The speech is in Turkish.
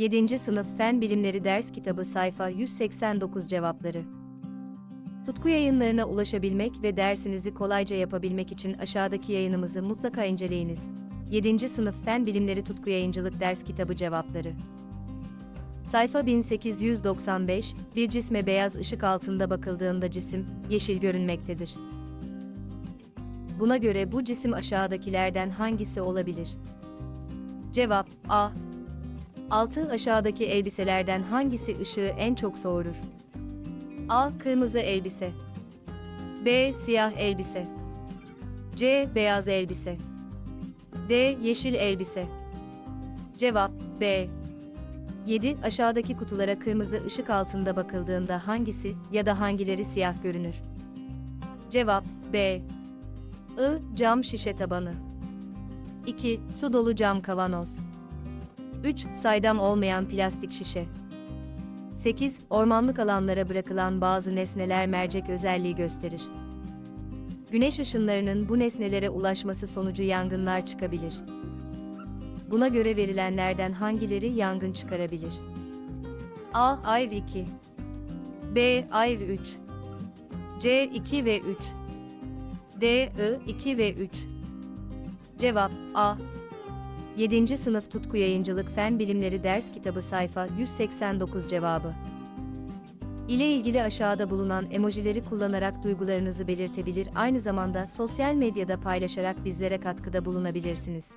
7. Sınıf Fen Bilimleri Ders Kitabı Sayfa 189 Cevapları Tutku yayınlarına ulaşabilmek ve dersinizi kolayca yapabilmek için aşağıdaki yayınımızı mutlaka inceleyiniz. 7. Sınıf Fen Bilimleri Tutku Yayıncılık Ders Kitabı Cevapları Sayfa 1895, bir cisme beyaz ışık altında bakıldığında cisim, yeşil görünmektedir. Buna göre bu cisim aşağıdakilerden hangisi olabilir? Cevap A. Altı aşağıdaki elbiselerden hangisi ışığı en çok soğurur? A. Kırmızı elbise. B. Siyah elbise. C. Beyaz elbise. D. Yeşil elbise. Cevap B. 7. Aşağıdaki kutulara kırmızı ışık altında bakıldığında hangisi ya da hangileri siyah görünür? Cevap B. I. Cam şişe tabanı. 2. Su dolu cam kavanoz. 3. Saydam olmayan plastik şişe. 8. Ormanlık alanlara bırakılan bazı nesneler mercek özelliği gösterir. Güneş ışınlarının bu nesnelere ulaşması sonucu yangınlar çıkabilir. Buna göre verilenlerden hangileri yangın çıkarabilir? A. Ayv 2 B. Ayv 3 C. 2 ve 3 D. I. 2 ve 3 Cevap A. 7. Sınıf Tutku Yayıncılık Fen Bilimleri Ders Kitabı Sayfa 189 cevabı. ile ilgili aşağıda bulunan emojileri kullanarak duygularınızı belirtebilir, aynı zamanda sosyal medyada paylaşarak bizlere katkıda bulunabilirsiniz.